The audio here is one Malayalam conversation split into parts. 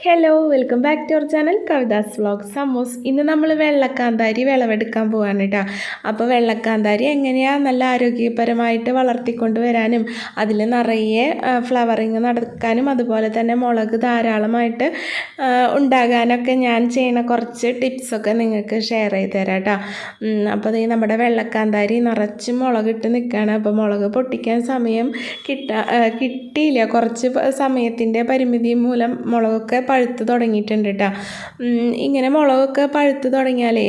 Hello welcome back to our channel Kavitha's vlog സമോസ് ഇന്ന് നമ്മൾ വെള്ളക്കാന്താരി വിളവെടുക്കാൻ പോവാണ് കേട്ടോ അപ്പോൾ വെള്ളക്കാന്താരി എങ്ങനെയാണ് നല്ല ആരോഗ്യപരമായിട്ട് വളർത്തിക്കൊണ്ട് വരാനും അതിൽ നിറയെ ഫ്ലവറിങ് നടക്കാനും അതുപോലെ തന്നെ മുളക് ധാരാളമായിട്ട് ഉണ്ടാകാനൊക്കെ ഞാൻ ചെയ്യുന്ന കുറച്ച് ടിപ്സൊക്കെ നിങ്ങൾക്ക് ഷെയർ ചെയ്ത് തരാം കേട്ടോ അപ്പോൾ ഈ നമ്മുടെ വെള്ളക്കാന്താരി നിറച്ച് മുളകിട്ട് നിൽക്കുകയാണ് അപ്പോൾ മുളക് പൊട്ടിക്കാൻ സമയം കിട്ട കിട്ടിയില്ല. കുറച്ച് സമയത്തിന്റെ പരിമിതി മൂലം മുളകൊക്കെ പഴുത്ത് തുടങ്ങിയിട്ടുണ്ട് കേട്ടോ ഇങ്ങനെ മുളകൊക്കെ പഴുത്ത് തുടങ്ങിയാലേ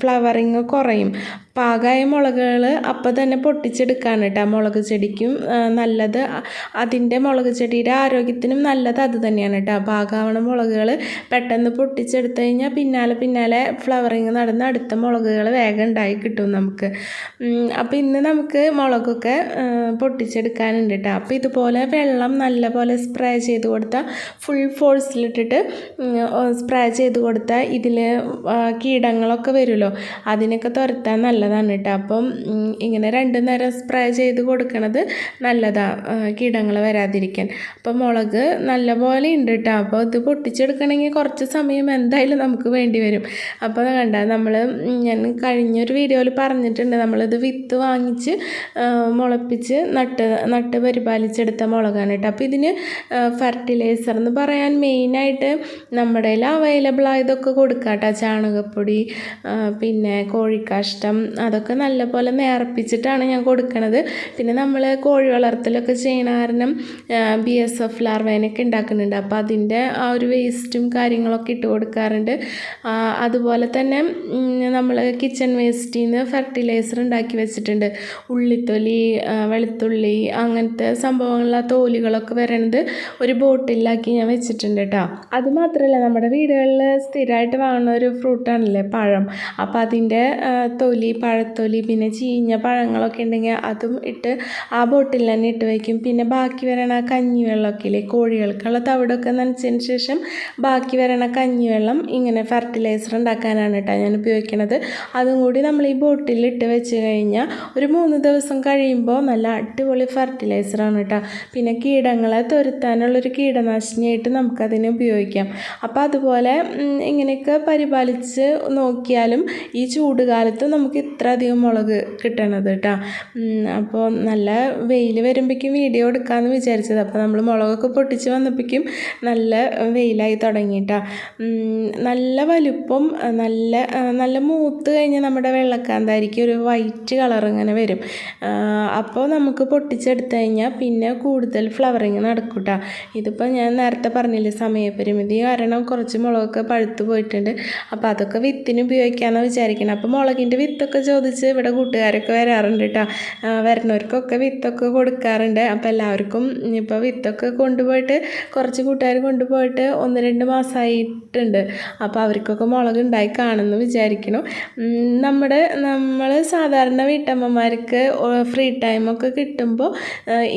ഫ്ലവറിങ് കുറയും. പാകമായ മുളകുകൾ അപ്പം തന്നെ പൊട്ടിച്ചെടുക്കാൻ കേട്ടോ മുളക് ചെടിക്കും നല്ലത് അതിന്റെ മുളക് ചെടിയുടെ ആരോഗ്യത്തിനും നല്ലത് അത് തന്നെയാണ് കേട്ടോ പാകാവണ മുളകുകൾ പെട്ടെന്ന് പൊട്ടിച്ചെടുത്ത് കഴിഞ്ഞാൽ പിന്നാലെ പിന്നാലെ ഫ്ലവറിങ് നടന്ന് അടുത്ത മുളകുകൾ വേഗം ഉണ്ടായി കിട്ടും നമുക്ക്. അപ്പോൾ ഇന്ന് നമുക്ക് മുളകൊക്കെ പൊട്ടിച്ചെടുക്കാനുണ്ട് കേട്ടോ അപ്പോൾ ഇതുപോലെ വെള്ളം നല്ലപോലെ സ്പ്രേ ചെയ്ത് കൊടുത്താൽ ഫുൾ ഫോഴ്സിലിട്ടിട്ട് സ്പ്രേ ചെയ്ത് കൊടുത്താൽ ഇതിൽ കീടങ്ങളൊക്കെ വരുമല്ലോ അതിനൊക്കെ തുരത്താൻ നല്ലതാണ് കേട്ടോ അപ്പം ഇങ്ങനെ രണ്ട് നേരം സ്പ്രേ ചെയ്ത് കൊടുക്കണത് നല്ലതാണ് കീടങ്ങൾ വരാതിരിക്കാൻ. അപ്പം മുളക് നല്ലപോലെ ഉണ്ട് കേട്ടോ അപ്പോൾ ഇത് പൊട്ടിച്ചെടുക്കണമെങ്കിൽ കുറച്ച് സമയം എന്തായാലും നമുക്ക് വേണ്ടി വരും. അപ്പോൾ കണ്ട നമ്മൾ ഞാൻ കഴിഞ്ഞൊരു വീഡിയോയിൽ പറഞ്ഞിട്ടുണ്ട്. നമ്മളിത് വിത്ത് വാങ്ങിച്ച് മുളപ്പിച്ച് നട്ട് നട്ട് പരിപാലിച്ചെടുത്ത മുളകാണ് കേട്ടോ അപ്പോൾ ഇതിന് ഫെർട്ടിലൈസർ എന്ന് പറയാൻ മെയിനായിട്ട് നമ്മുടെ അവൈലബിൾ ആയതൊക്കെ കൊടുക്കാം കേട്ടോ ചാണകപ്പൊടി പിന്നെ കോഴിക്കാഷ്ടം അതൊക്കെ നല്ലപോലെ നേർപ്പിച്ചിട്ടാണ് ഞാൻ കൊടുക്കണത്. പിന്നെ നമ്മൾ കോഴി വളർത്തലൊക്കെ ചെയ്യണ കാരണം ബി എസ് എഫ് ലാർവേനൊക്കെ ഉണ്ടാക്കുന്നുണ്ട്. അപ്പോൾ അതിന്റെ ആ ഒരു വേസ്റ്റും കാര്യങ്ങളൊക്കെ ഇട്ട് കൊടുക്കാറുണ്ട്. അതുപോലെ തന്നെ നമ്മൾ കിച്ചൺ വേസ്റ്റിൽ നിന്ന് ഫെർട്ടിലൈസർ ഉണ്ടാക്കി വെച്ചിട്ടുണ്ട്. ഉള്ളിത്തൊലി വെളുത്തുള്ളി അങ്ങനത്തെ സംഭവങ്ങൾ തോലികളൊക്കെ വരണത് ഒരു ബോട്ടിലാക്കി ഞാൻ വെച്ചിട്ടുണ്ട് കേട്ടോ. അത് മാത്രമല്ല നമ്മുടെ വീടുകളിൽ സ്ഥിരമായിട്ട് വാങ്ങുന്ന ഒരു ഫ്രൂട്ടാണല്ലേ പഴം. അപ്പോൾ അതിന്റെ തൊലി പഴത്തൊലി പിന്നെ ചീഞ്ഞ പഴങ്ങളൊക്കെ ഉണ്ടെങ്കിൽ അതും ഇട്ട് ആ ബോട്ടിൽ തന്നെ ഇട്ട് വയ്ക്കും. പിന്നെ ബാക്കി വരണ കഞ്ഞിവെള്ളമൊക്കെ ഇല്ലേ കോഴികൾക്കുള്ള തവിടൊക്കെ നനച്ചതിന് ശേഷം ബാക്കി വരണ കഞ്ഞിവെള്ളം ഇങ്ങനെ ഫെർട്ടിലൈസർ ഉണ്ടാക്കാനാണ് കേട്ടോ ഞാൻ ഉപയോഗിക്കണത്. അതും കൂടി നമ്മൾ ഈ ബോട്ടിൽ ഇട്ട് വെച്ച് കഴിഞ്ഞാൽ ഒരു മൂന്ന് ദിവസം കഴിയുമ്പോൾ നല്ല അടിപൊളി ഫെർട്ടിലൈസറാണ് കേട്ടോ. പിന്നെ കീടങ്ങളെ തുരത്താനുള്ളൊരു കീടനാശിനിയായിട്ട് നമുക്കതിനെ ഉപയോഗിക്കാം. അപ്പോൾ അതുപോലെ ഇങ്ങനെയൊക്കെ പരിപാലിച്ച് നോക്കിയാലും ഈ ചൂടുകാലത്ത് നമുക്ക് ഇത്ര അധികം മുളക് കിട്ടണത് കേട്ടോ അപ്പോൾ നല്ല വെയിൽ വരുമ്പോഴേക്കും വീഡിയോ എടുക്കാമെന്ന് വിചാരിച്ചത്. അപ്പോൾ നമ്മൾ മുളകൊക്കെ പൊട്ടിച്ച് വന്നപ്പോഴേക്കും നല്ല വെയിലായി തുടങ്ങിയിട്ടാ നല്ല വലുപ്പം നല്ല നല്ല മൂത്ത് കഴിഞ്ഞാൽ നമ്മുടെ വെള്ളക്കാന്തായിരിക്കും ഒരു വൈറ്റ് കളർ ഇങ്ങനെ വരും. അപ്പോൾ നമുക്ക് പൊട്ടിച്ചെടുത്ത് കഴിഞ്ഞാൽ പിന്നെ കൂടുതൽ ഫ്ലവറിങ് നടക്കൂട്ടാ ഇതിപ്പോൾ ഞാൻ നേരത്തെ പറഞ്ഞില്ലേ സമയപരിമിതി കാരണം കുറച്ച് മുളകൊക്കെ പഴുത്ത് പോയിട്ടുണ്ട്. അപ്പോൾ അതൊക്കെ വിത്തിന് ഉപയോഗിക്കാമെന്ന് വിചാരിക്കണം. അപ്പോൾ മുളകിന്റെ വിത്തൊക്കെ ചോദിച്ച് ഇവിടെ കൂട്ടുകാരൊക്കെ വരാറുണ്ട് കേട്ടോ വരുന്നവർക്കൊക്കെ വിത്തൊക്കെ കൊടുക്കാറുണ്ട്. അപ്പോൾ എല്ലാവർക്കും ഇപ്പോൾ വിത്തൊക്കെ കൊണ്ടുപോയിട്ട് കുറച്ച് കൂട്ടുകാർ കൊണ്ടുപോയിട്ട് ഒന്ന് രണ്ട് മാസമായിട്ടുണ്ട് അപ്പോൾ അവർക്കൊക്കെ മുളക് ഉണ്ടായി കാണുമെന്ന് വിചാരിക്കണം നമ്മുടെ നമ്മൾ സാധാരണ വീട്ടമ്മമാർക്ക് ഫ്രീ ടൈമൊക്കെ കിട്ടുമ്പോൾ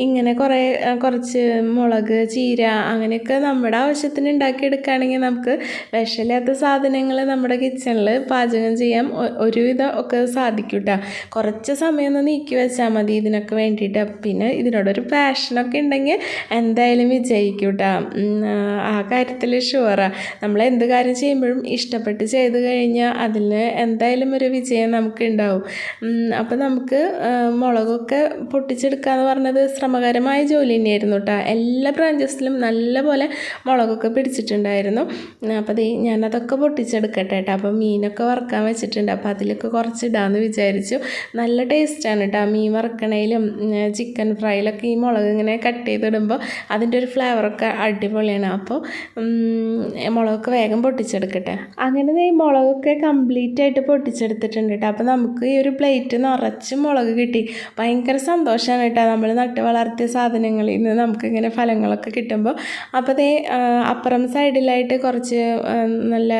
ഇങ്ങനെ കുറേ കുറച്ച് മുളക് ചീര അങ്ങനെയൊക്കെ നമ്മുടെ ആവശ്യത്തിന് ഉണ്ടാക്കിയെടുക്കുകയാണെങ്കിൽ നമുക്ക് വിഷമില്ലാത്ത സാധനങ്ങൾ നമ്മുടെ കിച്ചണിൽ പാചകം ചെയ്യാം. ഒരുവിധം ഒക്കെ സാധിക്കും കേട്ടോ കുറച്ച് സമയം ഒന്ന് നീക്കി വെച്ചാൽ മതി ഇതിനൊക്കെ വേണ്ടിയിട്ട്. പിന്നെ ഇതിനോടൊരു പാഷനൊക്കെ ഉണ്ടെങ്കിൽ എന്തായാലും വിജയിക്കും കേട്ടോ ആ കാര്യത്തിൽ ഷുവറാണ് നമ്മൾ എന്ത് കാര്യം ചെയ്യുമ്പോഴും ഇഷ്ടപ്പെട്ട് ചെയ്ത് കഴിഞ്ഞാൽ അതിന് എന്തായാലും ഒരു വിജയം നമുക്ക് ഉണ്ടാവും അപ്പോൾ നമുക്ക് മുളകൊക്കെ പൊട്ടിച്ചെടുക്കുക എന്ന് പറഞ്ഞത് ശ്രമകരമായ ജോലി തന്നെയായിരുന്നു കേട്ടോ എല്ലാ ബ്രാഞ്ചസിലും നല്ലപോലെ മുളകൊക്കെ പിടിച്ചിട്ടുണ്ടായിരുന്നു. അപ്പോൾ ഞാനതൊക്കെ പൊട്ടിച്ചെടുക്കട്ടെ കേട്ടോ അപ്പോൾ മീനൊക്കെ വറുക്കാൻ വെച്ചിട്ടുണ്ട്. അപ്പോൾ അതിലൊക്കെ കുറച്ച് ഇടാമെന്ന് വിചാരിച്ചു. നല്ല ടേസ്റ്റാണ് കേട്ടോ. മീൻ വറുക്കണേലും ചിക്കൻ ഫ്രൈയിലൊക്കെ ഈ മുളക് ഇങ്ങനെ കട്ട് ചെയ്തിടുമ്പോൾ അതിന്റെ ഒരു ഫ്ലേവറൊക്കെ അടിപൊളിയാണ്. അപ്പോൾ മുളകൊക്കെ വേഗം പൊട്ടിച്ചെടുക്കട്ടെ. അങ്ങനെ ഈ മുളകൊക്കെ കംപ്ലീറ്റ് ആയിട്ട് പൊട്ടിച്ചെടുത്തിട്ടുണ്ട് കേട്ടോ. അപ്പോൾ നമുക്ക് ഈ ഒരു പ്ലേറ്റ് നിറച്ച് മുളക് കിട്ടി. ഭയങ്കര സന്തോഷമാണ് കേട്ടോ. നമ്മൾ നട്ട് വളർത്തിയ സാധനങ്ങളിൽ നിന്ന് നമുക്കിങ്ങനെ ഫലങ്ങളൊക്കെ കിട്ടുമ്പോൾ അപ്പോൾ ദേ അപ്പുറം സൈഡിലായിട്ട് കുറച്ച് നല്ല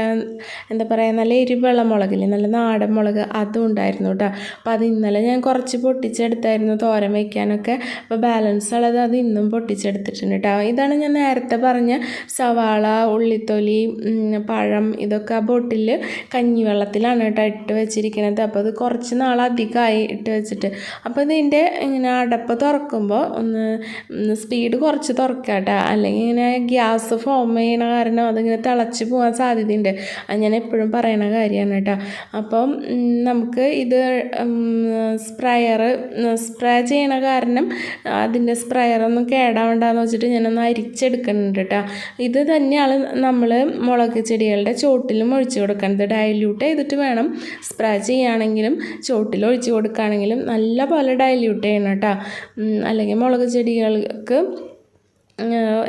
എന്താ പറയുക നല്ല എരിവുള്ള മുളകില്ലേ? നല്ല നാടൻ മുളക് അതും ഉണ്ടായിരുന്നു കേട്ടോ അപ്പോൾ അത് ഇന്നലെ ഞാൻ കുറച്ച് പൊട്ടിച്ചെടുത്തായിരുന്നു തോരൻ വയ്ക്കാനൊക്കെ അപ്പോൾ ബാലൻസ് ഉള്ളത് അത് ഇന്നും പൊട്ടിച്ചെടുത്തിട്ടുണ്ട് കേട്ടോ ഇതാണ് ഞാൻ നേരത്തെ പറഞ്ഞ സവാള ഉള്ളിത്തൊലി പഴം ഇതൊക്കെ ആ ബോട്ടിൽ കഞ്ഞിവെള്ളത്തിലാണ് കേട്ടോ ഇട്ട് വെച്ചിരിക്കുന്നത് അപ്പോൾ അത് കുറച്ച് നാളധികമായി ഇട്ട് വെച്ചിട്ട്. അപ്പോൾ ഇതിന്റെ ഇങ്ങനെ അടപ്പ് തുറക്കുമ്പോൾ ഒന്ന് സ്പീഡ് കുറച്ച് തുറക്കുക കേട്ടോ അല്ലെങ്കിൽ ഇങ്ങനെ ഗ്യാസ് ഫോം ചെയ്യണ കാരണം അതിങ്ങനെ തിളച്ച് പോകാൻ സാധ്യതയുണ്ട്. അത് ഞാൻ എപ്പോഴും പറയണ കാര്യമാണ് കേട്ടോ അപ്പം ഉം, നമുക്ക് ഇത് സ്പ്രയർ സ്പ്രേ ചെയ്യണ കാരണം അതിന്റെ സ്പ്രയറൊന്നും കേടാവണ്ടെന്ന് വെച്ചിട്ട് ഞാനൊന്ന് അരിച്ചെടുക്കുന്നുണ്ട് കേട്ടോ ഇത് തന്നെയാണ് നമ്മൾ മുളക് ചെടികളുടെ ചോട്ടിലും ഒഴിച്ചു കൊടുക്കുന്നത്. ഡയല്യൂട്ട് ചെയ്തിട്ട് വേണം സ്പ്രേ ചെയ്യുകയാണെങ്കിലും ചോട്ടിൽ ഒഴിച്ചു കൊടുക്കുകയാണെങ്കിലും നല്ല പോലെ ഡയല്യൂട്ട് ചെയ്യണം കേട്ടോ അല്ലെങ്കിൽ മുളക് ചെടികൾക്ക്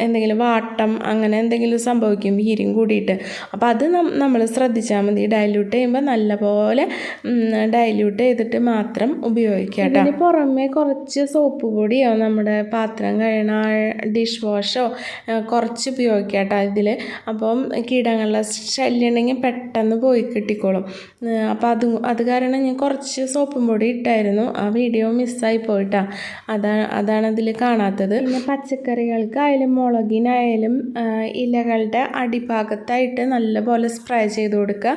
എന്തെങ്കിലും വാട്ടം അങ്ങനെ എന്തെങ്കിലും സംഭവിക്കും ഹീരിയും കൂടിയിട്ട്. അപ്പോൾ അത് നമ്മൾ ശ്രദ്ധിച്ചാൽ മതി. ഡയല്യൂട്ട് ചെയ്യുമ്പോൾ നല്ലപോലെ ഡയല്യൂട്ട് ചെയ്തിട്ട് മാത്രം ഉപയോഗിക്കുക കേട്ടോ പുറമെ കുറച്ച് സോപ്പ് പൊടിയോ നമ്മുടെ പാത്രം കഴിയണ ഡിഷ് വാഷോ കുറച്ച് ഉപയോഗിക്കുക കേട്ടോ ഇതിൽ അപ്പം കീടങ്ങളുടെ ശല്യം ഉണ്ടെങ്കിൽ പെട്ടെന്ന് പോയി കിട്ടിക്കോളും. അപ്പോൾ അത് അത് കാരണം ഞാൻ കുറച്ച് സോപ്പും പൊടി ഇട്ടായിരുന്നു. ആ വീഡിയോ മിസ്സായി പോയിട്ടാ. അതാണ് അതാണ് അതിൽ കാണാത്തത്. പിന്നെ പച്ചക്കറികൾക്കായാലും മുളകിനായാലും ഇലകളുടെ അടിഭാഗത്തായിട്ട് നല്ലപോലെ സ്പ്രേ ചെയ്ത് കൊടുക്കുക.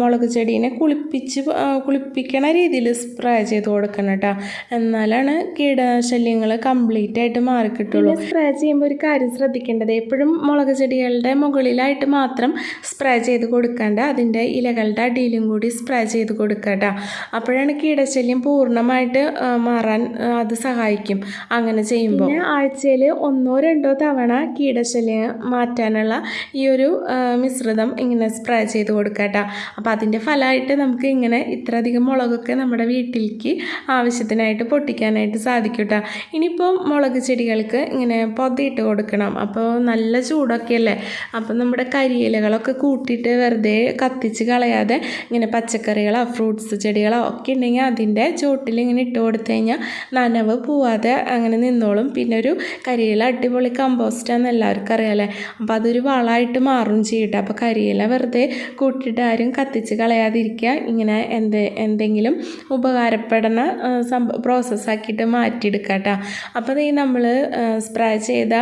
മുളക് ചെടീനെ കുളിപ്പിച്ച് കുളിപ്പിക്കണ രീതിയിൽ സ്പ്രേ ചെയ്ത് കൊടുക്കണം കേട്ടോ. എന്നാലാണ് കീടശല്യങ്ങൾ കംപ്ലീറ്റ് ആയിട്ട് മാറിക്കിട്ടുള്ളൂ. സ്പ്രേ ചെയ്യുമ്പോൾ ഒരു കാര്യം ശ്രദ്ധിക്കേണ്ടത് എപ്പോഴും മുളക് ചെടികളുടെ മുകളിലായിട്ട് മാത്രം സ്പ്രേ ചെയ്ത് കൊടുക്കേണ്ട അതിന്റെ ഇലകളുടെ അടിയിലും കൂടി സ്പ്രേ ചെയ്ത് കൊടുക്കുക കേട്ടോ. അപ്പോഴാണ് കീടശല്യം പൂർണമായിട്ട് മാറാൻ അത് സഹായിക്കും. അങ്ങനെ ചെയ്യുമ്പോൾ. ആഴ്ചയിൽ ഒന്നോ രണ്ടോ തവണ കീടശല്യം മാറ്റാനുള്ള ഈ ഒരു മിശ്രിതം ഇങ്ങനെ സ്പ്രേ ചെയ്ത് കൊടുക്കുക കേട്ടോ. അപ്പോൾ അതിന്റെ ഫലമായിട്ട് നമുക്ക് ഇങ്ങനെ ഇത്രയധികം മുളകൊക്കെ നമ്മുടെ വീട്ടിലേക്ക് ആവശ്യത്തിനായിട്ട് പൊട്ടിക്കാനായിട്ട് സാധിക്കും കേട്ടോ. ഇനിയിപ്പോൾ മുളക് ചെടികൾക്ക് ഇങ്ങനെ പൊതിയിട്ട് കൊടുക്കണം. അപ്പോൾ നല്ല ചൂടൊക്കെയല്ലേ അപ്പോൾ നമ്മുടെ കരിയിലകളൊക്കെ കൂട്ടിയിട്ട് വെറുതെ കത്തിച്ച് കളയാതെ ഇങ്ങനെ പച്ചക്കറികളോ ഫ്രൂട്ട്സ് ചെടികളോ ഒക്കെ ഉണ്ടെങ്കിൽ അതിന്റെ ചുവട്ടിൽ ഇങ്ങനെ ഇട്ട് കൊടുത്തു കഴിഞ്ഞാൽ നനവ് പോവാതെ അങ്ങനെ നിന്നോളും. പിന്നെ ഒരു കരിയില അടിപൊളി കമ്പോസ്റ്റാന്ന് എല്ലാവർക്കും അറിയാമല്ലേ അപ്പോൾ അതൊരു വളമായിട്ട് മാറും ചെയ്യട്ടെ. അപ്പോൾ കരിയില വെറുതെ കൂട്ടിയിട്ട് ആരും കത്തിച്ച് കളയാതിരിക്കുക. ഇങ്ങനെ എന്ത് എന്തെങ്കിലും ഉപകാരപ്പെടുന്ന സംഭ പ്രോസസ്സാക്കിയിട്ട് മാറ്റിയെടുക്കുക കേട്ടോ. അപ്പോൾ ഈ നമ്മൾ സ്പ്രേ ചെയ്ത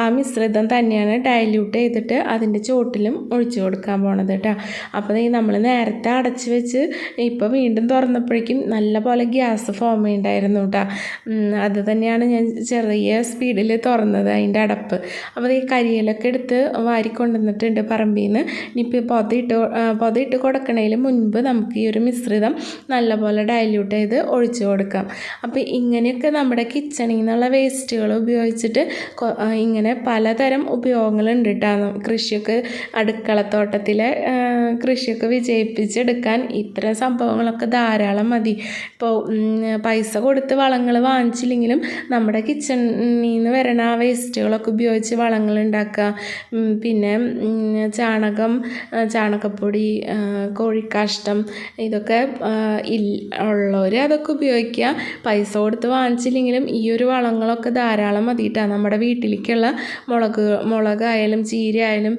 ആ മിശ്രിതം തന്നെയാണ് ഡയല്യൂട്ട് ചെയ്തിട്ട് അതിന്റെ ചോട്ടിലും ഒഴിച്ചു കൊടുക്കാൻ പോണത് കേട്ടോ. അപ്പോൾ ഈ നമ്മൾ നേരത്തെ അടച്ച് വെച്ച് ഇപ്പോൾ വീണ്ടും തുറന്നപ്പോഴേക്കും നല്ല പോലെ ഗ്യാസ് ഫോം ഉണ്ടായിരുന്നു കേട്ടോ. അത് തന്നെയാണ് ഞാൻ ചെറിയ സ്പീഡിൽ തുറന്നത് അതിന്റെ അടപ്പ്. അപ്പോൾ ഈ കരിയിലൊക്കെ എടുത്ത് വാരി കൊണ്ടുവന്നിട്ടുണ്ട് പറമ്പിൽ നിന്ന് ഇനിയിപ്പോൾ പൊതയിട്ട് പൊതയിട്ട് കൊടുക്കണതിന് മുൻപ് നമുക്ക് ഈ ഒരു മിശ്രിതം നല്ലപോലെ ഡയല്യൂട്ട് ചെയ്ത് ഒഴിച്ചു കൊടുക്കാം. അപ്പോൾ ഇങ്ങനെയൊക്കെ നമ്മുടെ കിച്ചണിൽ നിന്നുള്ള വേസ്റ്റുകൾ ഉപയോഗിച്ചിട്ട് ഇങ്ങനെ പലതരം ഉപയോഗങ്ങളുണ്ട് കേട്ടോ കൃഷിയൊക്കെ അടുക്കളത്തോട്ടത്തിലെ കൃഷിയൊക്കെ വിജയിപ്പിച്ചെടുക്കാൻ ഇത്തരം സംഭവങ്ങളൊക്കെ ധാരാളം മതി. ഇപ്പോൾ പൈസ കൊടുത്ത് വളങ്ങൾ വാങ്ങിച്ചില്ലെങ്കിലും നമ്മുടെ കിച്ചണിൽ നിന്ന് വരണ ആ വേസ്റ്റുകളൊക്കെ ഉപയോഗിച്ച് വളങ്ങൾ ഉണ്ടാക്കുക. പിന്നെ ചാണകം ചാണകപ്പൊടി കോഴിക്കാഷ്ടം ഇതൊക്കെ ഉള്ളവർ അതൊക്കെ ഉപയോഗിക്കുക. പൈസ കൊടുത്ത് വാങ്ങിച്ചില്ലെങ്കിലും ഈ ഒരു വളങ്ങളൊക്കെ ധാരാളം മതിയിട്ടാണ് നമ്മുടെ വീട്ടിലേക്കുള്ള മുളക് മുളകായാലും ചീരയായാലും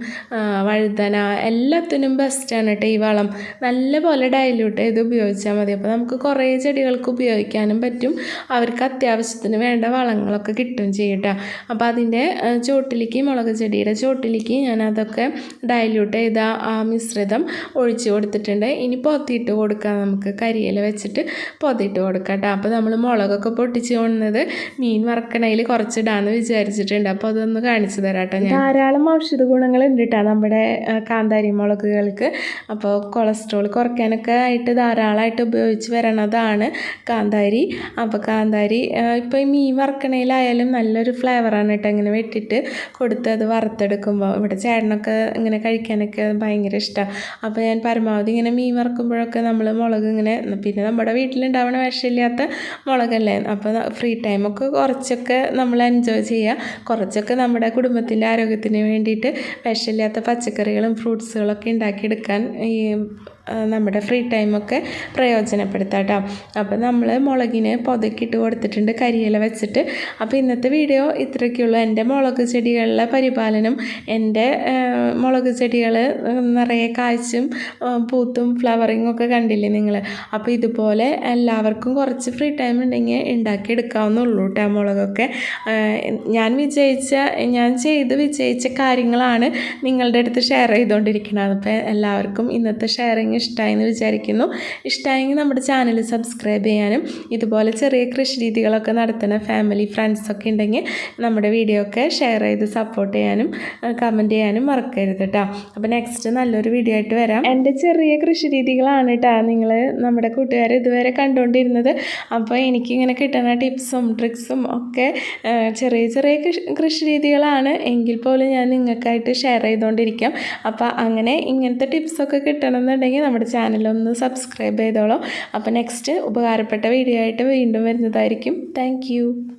വഴുതന എല്ലാത്തിനും ബെസ്റ്റാണ് കേട്ടോ ഈ വളം. നല്ലപോലെ ഡയലൂട്ട് ചെയ്ത് ഉപയോഗിച്ചാൽ മതി. അപ്പോൾ നമുക്ക് കുറേ ചെടികൾക്ക് ഉപയോഗിക്കാനും പറ്റും. അവർക്ക് അത്യാവശ്യത്തിന് വേണ്ട വളങ്ങളൊക്കെ കിട്ടും ചെയ്യട്ടോ. അപ്പോൾ അതിന്റെ ചോട്ടിലേക്ക് മുളക് ചെടിയുടെ ചോട്ടിലേക്ക് ഞാൻ അതൊക്കെ ഡൈല്യൂട്ട് ചെയ്ത ആ മിശ്രിതം ഒഴിച്ച് കൊടുത്തിട്ടുണ്ട്. ഇനി പൊത്തിയിട്ട് കൊടുക്കാം. നമുക്ക് കരിയില വെച്ചിട്ട് പൊതിയിട്ട് കൊടുക്കാം കേട്ടോ അപ്പോൾ നമ്മൾ മുളകൊക്കെ പൊട്ടിച്ച് കൊണ്ടത് മീൻ വറക്കണയിൽ കുറച്ചിടാന്ന് വിചാരിച്ചിട്ടുണ്ട്. അപ്പോൾ അതൊന്ന് കാണിച്ചു തരാം കേട്ടോ ധാരാളം ഔഷധ ഗുണങ്ങൾ ഉണ്ട് കേട്ടോ നമ്മുടെ കാന്താരി മുളകുകൾക്ക്. അപ്പോൾ കൊളസ്ട്രോൾ കുറയ്ക്കാനൊക്കെ ആയിട്ട് ധാരാളമായിട്ട് ഉപയോഗിച്ച് വരണതാണ് കാന്താരി. അപ്പോൾ കാന്താരി ഇപ്പോൾ ഈ മീൻ വറക്കണയിലായാലും നല്ലൊരു ഫ്ലേവറാണ് കേട്ടോ ഇങ്ങനെ വെട്ടിട്ട് കൊടുത്ത് അത് വറുത്തെടുക്കുമ്പോൾ. ഇവിടെ ചേട്ടനൊക്കെ ഇങ്ങനെ കഴിക്കാനൊക്കെ ഭയങ്കര ഇഷ്ടമാണ് അപ്പോൾ ഞാൻ പരമാവധി ഇങ്ങനെ മീൻ വറക്കുമ്പോഴൊക്കെ നമ്മൾ മുളക് ഇങ്ങനെ പിന്നെ നമ്മുടെ വീട്ടിലുണ്ടാവണ വിഷമില്ലാത്ത മുളകല്ലേ? അപ്പോൾ ഫ്രീ ടൈമൊക്കെ കുറച്ചൊക്കെ നമ്മൾ എൻജോയ് ചെയ്യുക. കുറച്ചൊക്കെ നമ്മുടെ കുടുംബത്തിന്റെ ആരോഗ്യത്തിന് വേണ്ടിയിട്ട് വിഷമില്ലാത്ത പച്ചക്കറികളും ഫ്രൂട്ട്സുകളൊക്കെ ഉണ്ടാക്കിയെടുക്കാൻ ഈ ആ, നമ്മുടെ ഫ്രീ ടൈമൊക്കെ പ്രയോജനപ്പെടുത്താം കേട്ടോ അപ്പോൾ നമ്മൾ മുളകിന് പുതക്കിട്ട് കൊടുത്തിട്ടുണ്ട് കരിയില വെച്ചിട്ട്. അപ്പോൾ ഇന്നത്തെ വീഡിയോ ഇത്രയ്ക്കുള്ളൂ എന്റെ മുളക് ചെടികളിലെ പരിപാലനം എന്റെ മുളക് ചെടികൾ നിറയെ കായ്ച്ചും പൂത്തും ഫ്ലവറിങ്ങും ഒക്കെ കണ്ടില്ലേ നിങ്ങൾ അപ്പോൾ ഇതുപോലെ എല്ലാവർക്കും കുറച്ച് ഫ്രീ ടൈം ഉണ്ടെങ്കിൽ ഉണ്ടാക്കിയെടുക്കാവുന്നുള്ളൂ കേട്ടോ മുളകൊക്കെ. ഞാൻ വിജയിച്ച ഞാൻ ചെയ്ത് വിജയിച്ച കാര്യങ്ങളാണ് നിങ്ങളുടെ അടുത്ത് ഷെയർ ചെയ്തുകൊണ്ടിരിക്കുന്നത്. അപ്പോൾ എല്ലാവർക്കും ഇന്നത്തെ ഷെയറിങ് ഇഷ്ടമായി എന്ന് വിചാരിക്കുന്നു. ഇഷ്ടമായെങ്കിൽ നമ്മുടെ ചാനൽ സബ്സ്ക്രൈബ് ചെയ്യാനും ഇതുപോലെ ചെറിയ കൃഷി രീതികളൊക്കെ നടത്തുന്ന ഫാമിലി ഫ്രണ്ട്സൊക്കെ ഉണ്ടെങ്കിൽ നമ്മുടെ വീഡിയോ ഒക്കെ ഷെയർ ചെയ്ത് സപ്പോർട്ട് ചെയ്യാനും കമന്റ് ചെയ്യാനും മറക്കരുത് കേട്ടോ അപ്പോൾ നെക്സ്റ്റ് നല്ലൊരു വീഡിയോ ആയിട്ട് വരാം. എന്റെ ചെറിയ കൃഷി രീതികളാണ് കേട്ടോ നിങ്ങൾ നമ്മുടെ കൂട്ടുകാർ ഇതുവരെ കണ്ടുകൊണ്ടിരുന്നത്. അപ്പോൾ എനിക്കിങ്ങനെ കിട്ടുന്ന ടിപ്സും ട്രിക്സും ഒക്കെ ചെറിയ ചെറിയ കൃഷി കൃഷി രീതികളാണ്. എങ്കിൽ പോലും ഞാൻ നിങ്ങൾക്കായിട്ട് ഷെയർ ചെയ്തുകൊണ്ടിരിക്കാം അപ്പോൾ അങ്ങനെ ഇങ്ങനത്തെ ടിപ്സൊക്കെ കിട്ടണമെന്നുണ്ടെങ്കിൽ നമ്മുടെ ചാനലൊന്ന് സബ്സ്ക്രൈബ് ചെയ്തോളൂ. അപ്പോൾ നെക്സ്റ്റ് ഉപകാരപ്പെട്ട വീഡിയോ ആയിട്ട് വീണ്ടും വരുന്നതായിരിക്കും. താങ്ക്